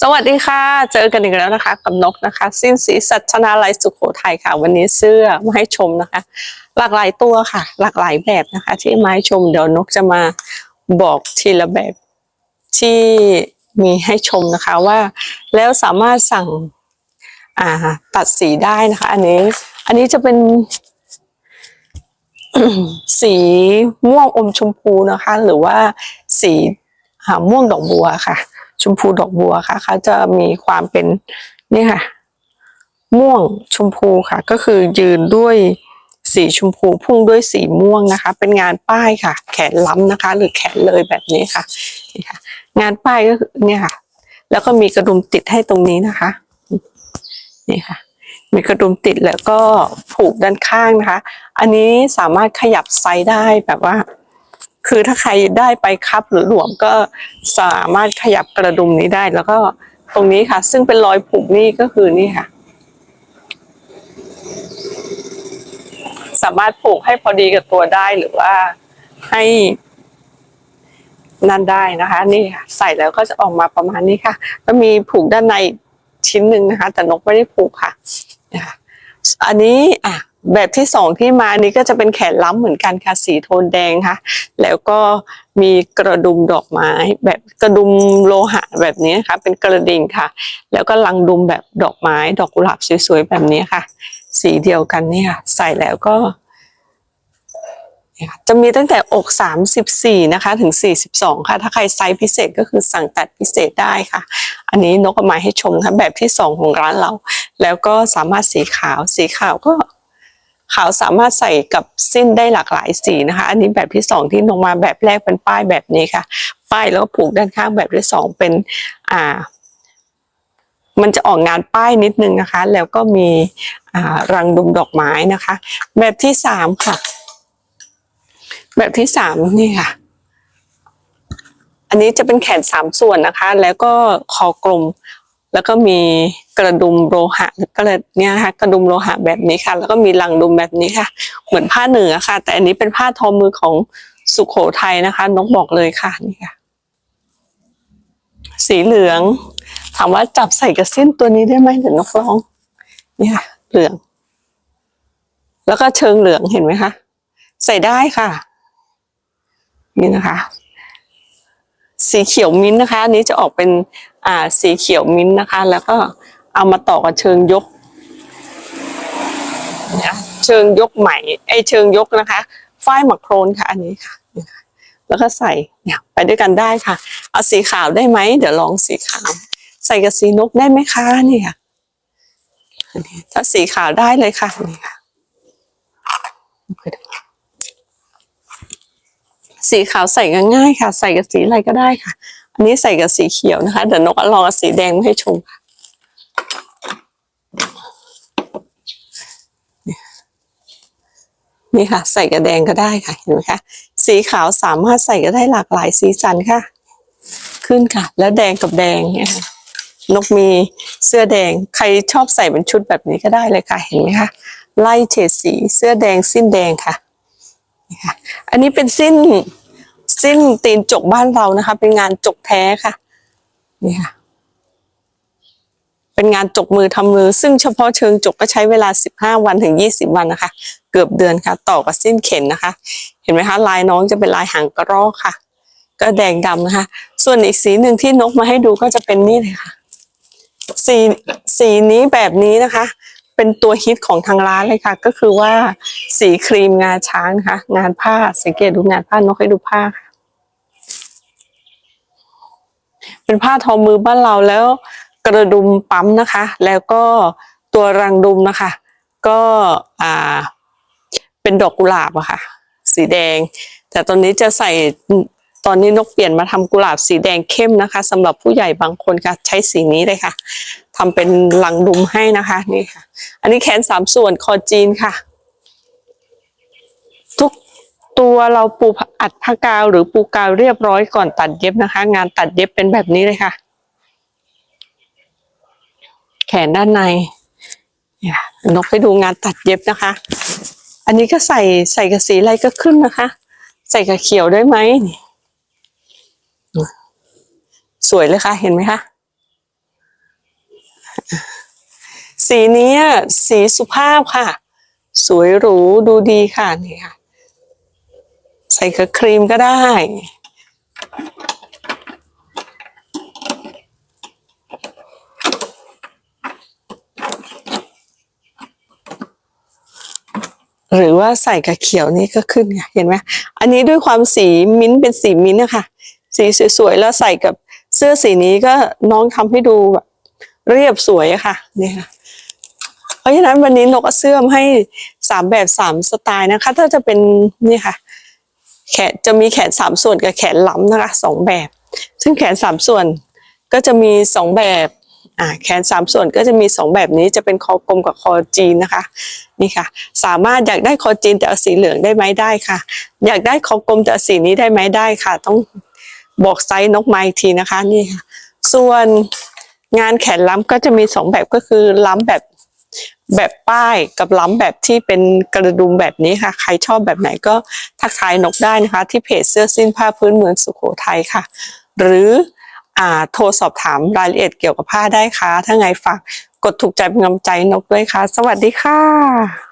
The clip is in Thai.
สวัสดีค่ะ เจอกันอีกแล้วนะคะ กับนกนะคะ สิ้นสีสัชนาลัยสุขโขทัยค่ะ วันนี้เสื้อมาให้ชมนะคะ หลากหลายตัวค่ะ หลากหลายแบบนะคะ ที่มาให้ชมเดี๋ยวนกจะมาบอกทีละแบบที่มีให้ชมนะคะว่า แล้วสามารถสั่งอ่าตัดสีได้นะคะ อันนี้ อันนี้จะเป็นสีม่วงอมชมพูนะคะ หรือว่าสีม่วงดอกบัวค่ะ ชมพูดอกบัวค่ะเขาจะมีความเป็นนี่ค่ะ ม่วงชมพูค่ะ ก็คือยืนด้วยสีชมพูพุ่งด้วยสีม่วงนะคะ เป็นงานป้ายค่ะ แขนล้ำนะคะ หรือแขนเลยแบบนี้ค่ะนี่ค่ะ งานป้ายก็คือเนี่ยค่ะ แล้วก็มีกระดุมติดให้ตรงนี้นะคะนี่ค่ะ มีกระดุมติดแล้วก็ผูกด้านข้างนะคะ อันนี้สามารถขยับไซส์ได้แบบว่า คือถ้าใครได้ไปคับหรือหลวมก็สามารถขยับกระดุมนี้ได้ แล้วก็ตรงนี้ค่ะ ซึ่งเป็นรอยผูกนี่ก็คือนี่ค่ะ สามารถผูกให้พอดีกับตัวได้หรือว่าให้นั่นได้นะคะ นี่ค่ะ ใส่แล้วก็จะออกมาประมาณนี้ค่ะ ก็มีผูกด้านในชิ้นหนึ่งนะคะ แต่นกไม่ได้ผูกค่ะนะคะอันนี้อะ แบบที่สองที่มานี้ก็จะเป็นแขนล้ำเหมือนกันค่ะสีโทนแดงค่ะ แล้วก็มีกระดุมดอกไม้ แบบกระดุมโลหะแบบนี้ค่ะ เป็นกระดิ่งค่ะ แล้วก็ลังดุมแบบดอกไม้ ดอกกุหลาบสวยๆแบบนี้ค่ะ สีเดียวกันนี่ค่ะ ใส่แล้วก็จะมีตั้งแต่อก 34 นะคะ ถึง 42 ค่ะ ถ้าใครไซส์พิเศษก็คือสั่งตัดพิเศษได้ค่ะ อันนี้นกเอามาให้ชมค่ะแบบที่ 2 ของร้านเรา แล้วก็สามารถสีขาว สีขาวก็ ขาวสามารถใส่กับสิ้นได้หลากหลายสีนะคะ อันนี้แบบที่สองที่ลงมาแบบแรกเป็นป้ายแบบนี้ค่ะ ป้ายแล้วก็ผูกด้านข้างแบบที่สองเป็นอ่า มันจะออกงานป้ายนิดนึงนะคะ แล้วก็มีอ่ารังดุมดอกไม้นะคะ แบบที่สามค่ะ แบบที่สามนี่ค่ะ อันนี้จะเป็นแขนสามส่วนนะคะ แล้วก็คอกลม แล้วก็มีกระดุมโลหะก็เลยเนี่ยนะคะกระดุมโลหะแบบนี้ค่ะ แล้วก็มีลังดุมแบบนี้ค่ะ เหมือนผ้าเหนือค่ะ แต่อันนี้เป็นผ้าทอมือของสุขโขทัยนะคะนกบอกเลยค่ะนี่ค่ะ สีเหลือง ถามว่าจับใส่กับสิ้นตัวนี้ได้ไหมเดี๋ยวนกลองนี่ค่ะเหลือง แล้วก็เชิงเหลืองเห็นไหมคะใส่ได้ค่ะ นี่นะคะ สีเขียวมิ้นท์นะคะอันนี้จะออกเป็น อ่าสีเขียวมิ้นท์นะคะ แล้วก็เอามาต่อกับเชิงยกนะเชิงยกใหม่ไอเชิงยกนะคะฝ้ายหมักโครนค่ะ อันนี้ค่ะ แล้วก็ใส่เนี่ยไปด้วยกันได้ค่ะ เอาสีขาวได้ไหมเดี๋ยวลองสีขาว ใส่กับสีนกได้ไหมคะนี่ค่ะอันนี้ถ้าสีขาวได้เลยค่ะนี่ค่ะสีขาวใส่กันง่ายค่ะ ใส่กับสีอะไรก็ได้ค่ะ อันนี้ใส่กับสีเขียวนะคะ เดี๋ยวนกอลองสีแดงมาให้ชมค่ะนี่ค่ะ ใส่กับแดงก็ได้ค่ะเห็นไหมคะสีขาวสามารถใส่ก็ได้หลากหลายสีสันค่ะ ขึ้นค่ะ แล้วแดงกับแดงเนี่ยค่ะนกมีเสื้อแดงใครชอบใส่เป็นชุดแบบนี้ก็ได้เลยค่ะ เห็นไหมคะไล่เฉดสีเสื้อแดงสิ้นแดงค่ะอันนี้เป็นสิ้น สิ้นตีนจกบ้านเรานะคะ เป็นงานจกแท้ค่ะ นี่ค่ะ เป็นงานจกมือทำมือ ซึ่งเฉพาะเชิงจกก็ใช้เวลา 15 วันถึง 20 วันนะคะ เกือบเดือนค่ะ ต่อกับสิ้นเข็นนะคะ เห็นไหมคะ ลายน้องจะเป็นลายหางกระรอกค่ะ ก็แดงดำนะคะ ส่วนอีกสีหนึ่งที่นกมาให้ดูก็จะเป็นนี่เลยค่ะ สีสีนี้แบบนี้นะคะ เป็นตัวฮิตของทางร้านเลยค่ะ ก็คือว่าสีครีมงาช้างนะคะงานผ้าสังเกตดูงานผ้านกให้ดูผ้าค่ะ เป็นผ้าทอมือบ้านเราแล้วกระดุมปั๊มนะคะ แล้วก็ตัวรังดุมนะคะ ก็อ่าเป็นดอกกุหลาบอะค่ะ สีแดง แต่ตอนนี้จะใส่ตอนนี้นกเปลี่ยนมาทำกุหลาบสีแดงเข้มนะคะสำหรับผู้ใหญ่บางคนค่ะใช้สีนี้เลยค่ะ ทำเป็นหลังดุมให้นะคะนี่ค่ะ อันนี้แขนสามส่วนคอจีนค่ะ ทุกตัวเราปูอัดผ้ากาวหรือปูกาวเรียบร้อยก่อนตัดเย็บนะคะ งานตัดเย็บเป็นแบบนี้เลยค่ะ แขนด้านในเนี่ยนกไปดูงานตัดเย็บนะคะ อันนี้ก็ใส่ใส่กับสีอะไรก็ขึ้นนะคะ ใส่กับเขียวได้ไหมนี่สวยเลยค่ะ เห็นไหมคะ สีนี้สีสุภาพค่ะ สวยหรูดูดีค่ะนี่ค่ะ ใส่กับครีมก็ได้หรือว่าใส่กับเขียวนี่ก็ขึ้นไงเห็นไหมอันนี้ด้วยความสีมิ้นเป็นสีมิ้นนะคะสีสวยๆแล้วใส่กับเสื้อสีนี้ก็น้องทำให้ดูแบบเรียบสวยอะค่ะนี่ค่ะ เพราะฉะนั้นวันนี้นกเอาเสื้อมให้สามแบบสามสไตล์นะคะ ถ้าจะเป็นนี่ค่ะ แขนจะมีแขนสามส่วนกับแขนล้ำนะคะสองแบบ ซึ่งแขนสามส่วนก็จะมีสองแบบอ่าแขนสามส่วนก็จะมีสองแบบนี้จะเป็นคอกลมกับคอจีนนะคะนี่ค่ะ สามารถอยากได้คอจีนแต่เอาสีเหลืองได้ไหมได้ค่ะ อยากได้คอกลมแต่เอาสีนี้ได้ไหมได้ค่ะ ต้องบอกไซส์นกไม้ทีนะคะนี่ค่ะส่วนงานแขนล้ำก็จะมีสองแบบก็คือล้ำแบบ แบบป้ายกับล้ำแบบที่เป็นกระดุมแบบนี้ค่ะ ใครชอบแบบไหนก็ทักทายนกได้นะคะ ที่เพจเสื้อสิ้นผ้าพื้นเมืองสุโขทัยค่ะ หรืออ่าโทรสอบถามรายละเอียดเกี่ยวกับผ้าได้ค่ะ ถ้าไงฝากกดถูกใจเป็นกำลังใจนกด้วยค่ะ สวัสดีค่ะ